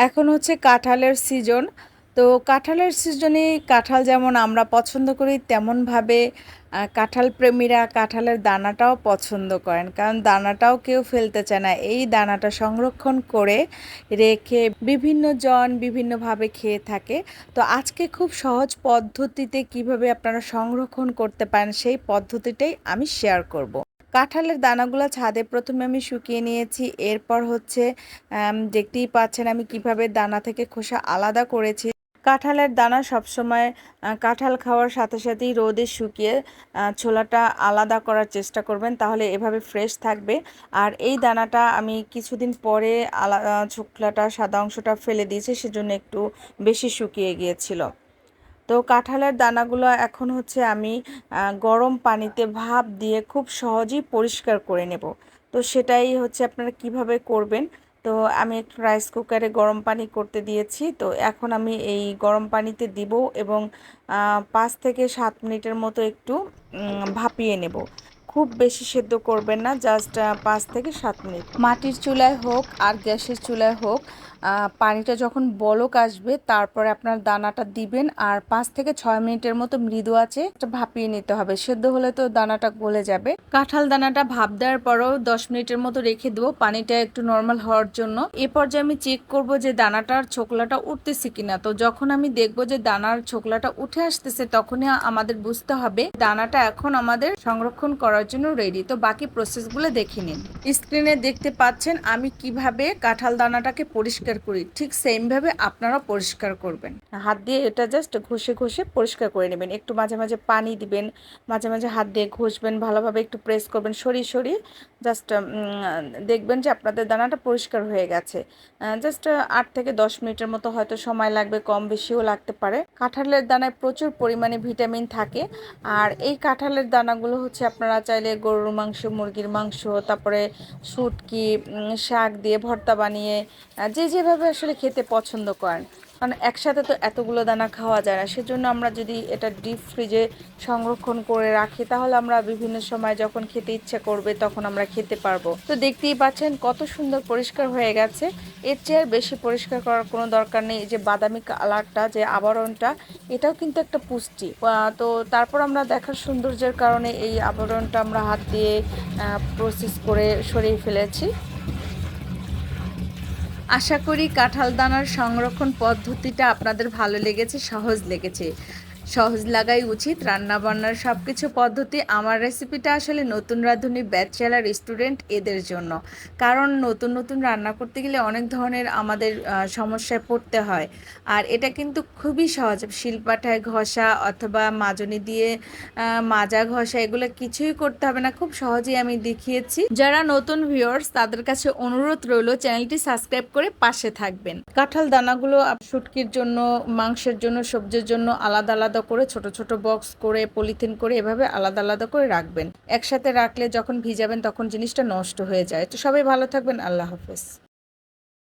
এখন হচ্ছে কাঁঠালের সিজন তো কাঁঠালের সিজনে কাঁঠাল যেমন আমরা পছন্দ করি, তেমনভাবে কাঁঠাল প্রেমীরা কাঁঠালের দানাটাও পছন্দ করেন। কারণ দানাটাও কেউ ফেলতে চায় না। এই দানাটা সংরক্ষণ করে রেখে বিভিন্ন জন বিভিন্নভাবে খেয়ে থাকে। তো আজকে খুব সহজ পদ্ধতিতে কীভাবে আপনারা সংরক্ষণ করতে পারেন সেই পদ্ধতিটাই আমি শেয়ার করব। কাঁঠালের দানাগুলো ছাদে প্রথমে আমি শুকিয়ে নিয়েছি। এরপর হচ্ছে দেখতেই পাচ্ছেন আমি কীভাবে দানা থেকে খোসা আলাদা করেছি। কাঁঠালের দানা সবসময় কাঁঠাল খাওয়ার সাথে সাথেই রোদে শুকিয়ে ছোলাটা আলাদা করার চেষ্টা করবেন তাহলে এভাবে ফ্রেশ থাকবে। আর এই দানাটা আমি কিছুদিন পরে আলা আহ, ছোকলাটা সাদা অংশটা ফেলে দিয়েছি সেজন্য একটু বেশি শুকিয়ে গিয়েছিল। তো কাঁঠালের দানাগুলো এখন হচ্ছে আমি গরম পানিতে ভাপ দিয়ে খুব সহজেই পরিষ্কার করে নেব। তো সেটাই হচ্ছে আপনারা কীভাবে করবেন? তো আমি একটু রাইস কুকারে গরম পানি করতে দিয়েছি। তো এখন আমি এই গরম পানিতে দিব এবং পাঁচ থেকে সাত মিনিটের মতো একটু ভাপিয়ে নেব। খুব বেশি সেদ্ধ করবেন না জাস্ট পাঁচ থেকে সাত মিনিট। মাটির চুলায় হোক আর গ্যাসের চুলায় হোক পানিটা যখন বলক আসবে, তারপরে আপনার দানাটা দিবেন আর পাঁচ থেকে ছয় মিনিটের মতো মৃদু আছে ভাপিয়ে নিতে হবে। সেদ্ধ হলে তো দানাটা গলে যাবে। কাঁঠাল দানাটা ভাপ দেওয়ার পরও দশ মিনিটের মতো রেখে দেবো পানিটা একটু নর্মাল হওয়ার জন্য। এ পর্যায়ে আমি চেক করব যে দানাটার ছোকলাটা উঠতেছে কিনা। তো যখন আমি দেখব যে দানার ছোকলাটা উঠে আসতেছে, তখনই আমাদের বুঝতে হবে দানাটা এখন আমাদের সংরক্ষণ করার জন্য রেডি তো বাকি প্রসেসগুলো দেখে নিন। স্ক্রিনে দেখতে পাচ্ছেন, আমি কীভাবে কাঁঠাল দানাটাকে পরিষ্কার করি। ঠিক সেমভাবে আপনারা পরিষ্কার করবেন। হাত দিয়ে এটা জাস্ট ঘষে ঘষে পরিষ্কার করে নেবেন। একটু মাঝে মাঝে পানি দিবেন, মাঝে মাঝে হাত দিয়ে ঘষবেন, ভালোভাবে একটু প্রেস করবেন, সরিয়ে সরিয়ে জাস্ট দেখবেন যে আপনাদের দানাটা পরিষ্কার হয়ে গেছে। জাস্ট আট থেকে দশ মিনিটের মতো হয়তো সময় লাগবে, কম বেশিও লাগতে পারে। কাঁঠালের দানায় প্রচুর পরিমাণে ভিটামিন থাকে। আর এই কাঁঠালের দানাগুলো হচ্ছে আপনারা চাইলে গরুর মাংস, মুরগির মাংস, তারপরে শুটকি শাক দিয়ে ভর্তা বানিয়ে যে যেভাবে আসলে খেতে পছন্দ করেন। কারণ একসাথে তো এতগুলো দানা খাওয়া যায় না। সেজন্য আমরা যদি এটা ডিপ ফ্রিজে সংরক্ষণ করে রাখি, তাহলে আমরা বিভিন্ন সময় যখন খেতে ইচ্ছে করবে তখন আমরা খেতে পারব। তো দেখতেই পাচ্ছেন কত সুন্দর পরিষ্কার হয়ে গেছে। এর চেয়ে বেশি পরিষ্কার করার কোনো দরকার নেই। যে বাদামি কালারটা, যে আবরণটা, এটাও কিন্তু একটা পুষ্টি। তো তারপর আমরা দেখার সৌন্দর্যের কারণে এই আবরণটা আমরা হাত দিয়ে প্রসেস করে সরিয়ে ফেলেছি। আশা করি কাঁঠাল দানার সংরক্ষণ পদ্ধতিটা আপনাদের ভালো লেগেছে সহজ লেগেছে। সহজ লাগাই উচিত রান্না বান্নার সব কিছু পদ্ধতি। আমার রেসিপিটা আসলে নতুন রাঁধুনি, ব্যাচেলার স্টুডেন্ট এদের জন্য। কারণ নতুন নতুন রান্না করতে গেলে অনেক ধরনের আমাদের সমস্যায় পড়তে হয়। আর এটা কিন্তু খুবই সহজ। শিলপাঠায় ঘষা অথবা মাজনি দিয়ে মাজা ঘষা, এগুলো কিছুই করতে হবে না। খুব সহজেই আমি দেখিয়েছি। যারা নতুন ভিউয়ার্স তাদের কাছে অনুরোধ রইল, চ্যানেলটি সাবস্ক্রাইব করে পাশে থাকবেন। কাঁঠাল দানাগুলো শুটকির জন্য, মাংসের জন্য, সবজির জন্য আলাদা আলাদা আলাদা করে, ছোট ছোট বক্স করে পলিথিন করে এভাবে আলাদা আলাদা করে রাখবেন। একসাথে রাখলে যখন ভিজাবেন তখন জিনিসটা নষ্ট হয়ে যায়। তো সবাই ভালো থাকবেন। আল্লাহ হাফেজ।